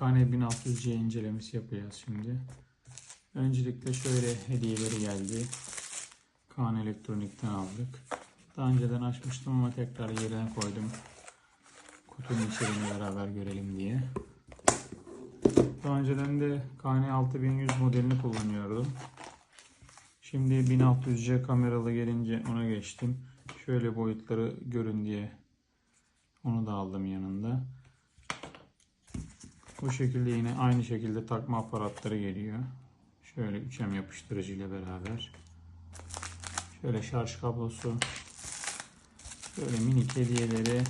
KN1600C incelemesi yapacağız şimdi. Öncelikle şöyle hediyeleri geldi. Kaan Elektronik'ten aldık. Daha önceden açmıştım ama tekrar yerine koydum. Kutunun içeriğini beraber görelim diye. Daha önceden de KN6100 modelini kullanıyordum. Şimdi 1600C kameralı gelince ona geçtim. Şöyle boyutları görün diye onu da aldım yanında. Bu şekilde yine aynı şekilde takma aparatları geliyor. Şöyle 3M yapıştırıcı ile beraber. Şöyle şarj kablosu. Şöyle minik hediyeleri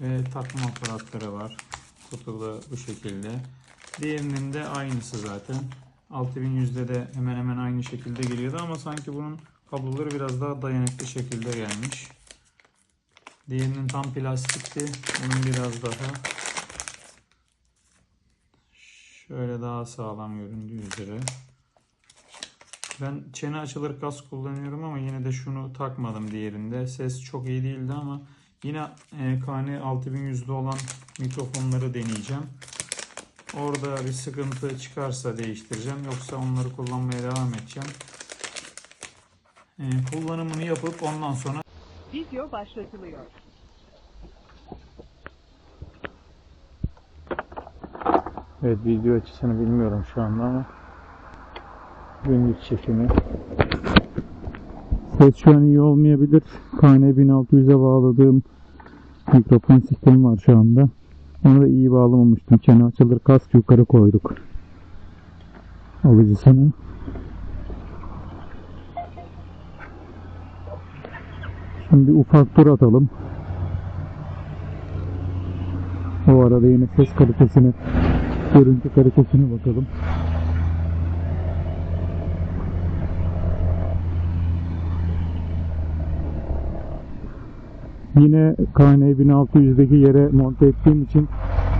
ve takma aparatları var. Kutuda bu şekilde. Diğerinin de aynısı zaten. 6100'de de hemen hemen aynı şekilde geliyordu ama sanki bunun kabloları biraz daha dayanıklı şekilde gelmiş. Diğerinin tam plastikti. Bunun biraz daha şöyle daha sağlam göründüğü üzere. Ben çene açılır kas kullanıyorum ama yine de şunu takmadım diğerinde. Ses çok iyi değildi ama yine e, KN 6100'de olan mikrofonları deneyeceğim. Orada bir sıkıntı çıkarsa değiştireceğim. Yoksa onları kullanmaya devam edeceğim. E, kullanımını yapıp ondan sonra Video başlatılıyor. Evet video açısını bilmiyorum şu anda ama gündüz çekimi. Ses şu an iyi olmayabilir. KN 1600'e bağladığım mikrofon sistemi var şu anda. Onu da iyi bağlamamıştım. Çene açılır kas yukarı koyduk. Alıcısını. Şimdi ufak tur atalım. O arada yine ses kalitesini, görüntü kalitesine bakalım. Yine KN 1600'deki yere monte ettiğim için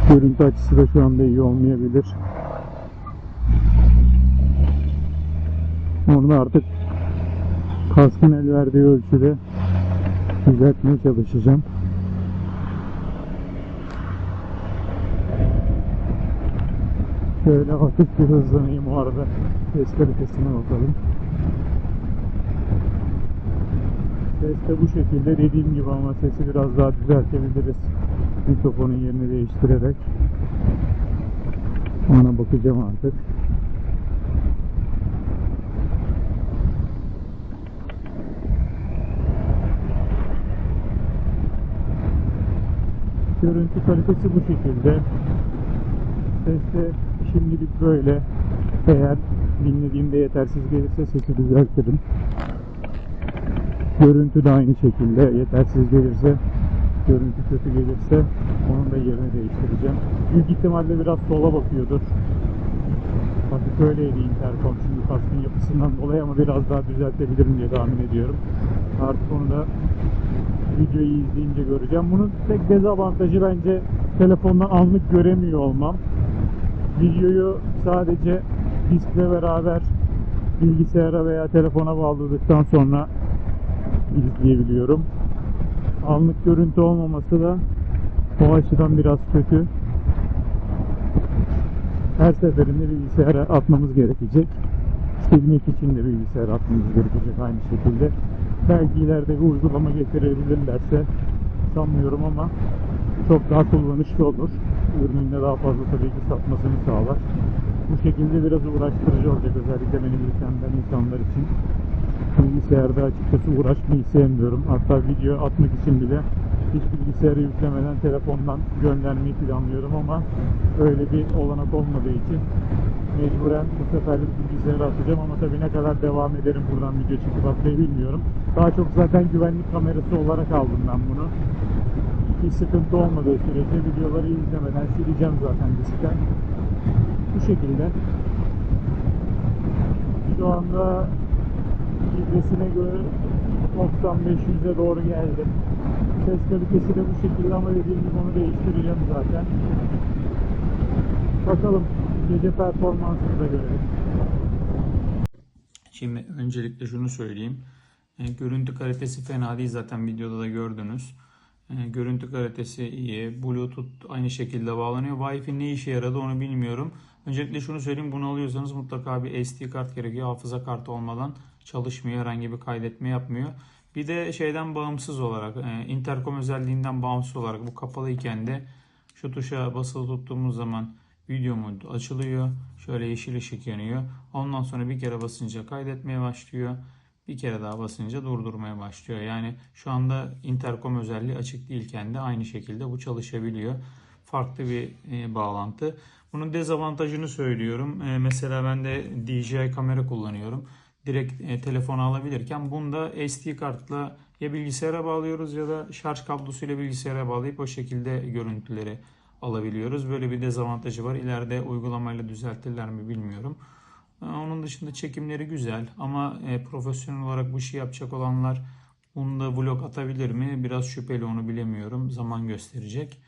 görüntü açısı da şu anda iyi olmayabilir. Onu artık kaskın el verdiği ölçüde düzeltmeye çalışacağım. Şöyle hafif bir hızlanayım o arada. Ses kalitesine bakalım. Ses de bu şekilde dediğim gibi ama sesi biraz daha düzeltebiliriz. Mikrofonun yerini değiştirerek. Ona bakacağım artık. Görüntü kalitesi bu şekilde. Ses de şimdilik böyle. Eğer dinlediğimde yetersiz gelirse sesi düzeltirim. Görüntü de aynı şekilde. Yetersiz gelirse, görüntü kötü gelirse onun da yerini değiştireceğim. Büyük ihtimalle biraz sola bakıyordur. Hafif öyleydi interkom şimdi kaskın yapısından dolayı ama biraz daha düzeltebilirim diye tahmin ediyorum. Artık onu da videoyu izleyince göreceğim. Bunun tek dezavantajı bence telefondan anlık göremiyor olmam. Videoyu sadece diskle beraber bilgisayara veya telefona bağladıktan sonra izleyebiliyorum. Anlık görüntü olmaması da o açıdan biraz kötü. Her seferinde bilgisayara atmamız gerekecek. Silmek için de bilgisayara atmamız gerekecek aynı şekilde. Belki ileride bir uygulama getirebilirlerse sanmıyorum ama çok daha kullanışlı olur. Ürünün de daha fazla tabii ki satmasını sağlar. Bu şekilde biraz uğraştırıcı olacak özellikle benim ülkemden insanlar için. Bilgisayarda açıkçası uğraşmayı sevmiyorum. Hatta video atmak için bile hiç bilgisayarı yüklemeden telefondan göndermeyi planlıyorum ama öyle bir olanak olmadığı için mecburen bu seferlik bilgisayara atacağım ama tabii ne kadar devam ederim buradan video çekip atmayı bilmiyorum. Daha çok zaten güvenlik kamerası olarak aldım ben bunu. Bir sıkıntı olmadığı sürece videoları izlemeden sileceğim zaten diskten. Bu şekilde. Şu anda ibresine göre 90-500'e doğru geldim. Ses kalitesi de bu şekilde ama dediğim gibi onu değiştireceğim zaten. Bakalım gece performansını da görelim. Şimdi öncelikle şunu söyleyeyim. E, görüntü kalitesi fena değil zaten videoda da gördünüz. E, görüntü kalitesi iyi. Bluetooth aynı şekilde bağlanıyor. Wi-Fi ne işe yaradı onu bilmiyorum. Öncelikle şunu söyleyeyim. Bunu alıyorsanız mutlaka bir SD kart gerekiyor. Hafıza kartı olmadan çalışmıyor. Herhangi bir kaydetme yapmıyor. Bir de şeyden bağımsız olarak, e, interkom özelliğinden bağımsız olarak bu kapalı iken de şu tuşa basılı tuttuğumuz zaman video modu açılıyor. Şöyle yeşil ışık yanıyor. Ondan sonra bir kere basınca kaydetmeye başlıyor. Bir kere daha basınca durdurmaya başlıyor. Yani şu anda interkom özelliği açık değilken de aynı şekilde bu çalışabiliyor. Farklı bir e, bağlantı. Bunun dezavantajını söylüyorum. E, mesela ben de DJI kamera kullanıyorum. Direkt e, telefonu alabilirken bunda SD kartla ya bilgisayara bağlıyoruz ya da şarj kablosuyla bilgisayara bağlayıp o şekilde görüntüleri alabiliyoruz. Böyle bir dezavantajı var. İleride uygulamayla düzeltirler mi bilmiyorum. Onun dışında çekimleri güzel ama e, profesyonel olarak bu işi yapacak olanlar bunda vlog atabilir mi? Biraz şüpheli onu bilemiyorum. Zaman gösterecek.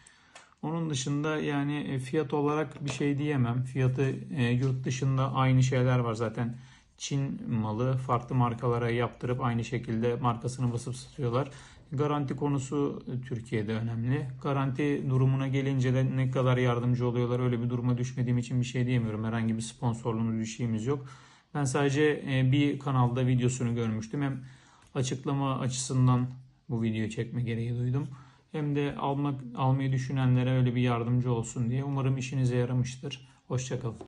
Onun dışında yani e, fiyat olarak bir şey diyemem. Fiyatı e, yurt dışında aynı şeyler var zaten. Çin malı farklı markalara yaptırıp aynı şekilde markasını basıp satıyorlar. Garanti konusu Türkiye'de önemli. Garanti durumuna gelince de ne kadar yardımcı oluyorlar öyle bir duruma düşmediğim için bir şey diyemiyorum. Herhangi bir sponsorluğumuz bir şeyimiz yok. Ben sadece e, bir kanalda videosunu görmüştüm. Hem açıklama açısından bu videoyu çekme gereği duydum. Hem de almak almayı düşünenlere öyle bir yardımcı olsun diye. Umarım işinize yaramıştır. Hoşçakalın.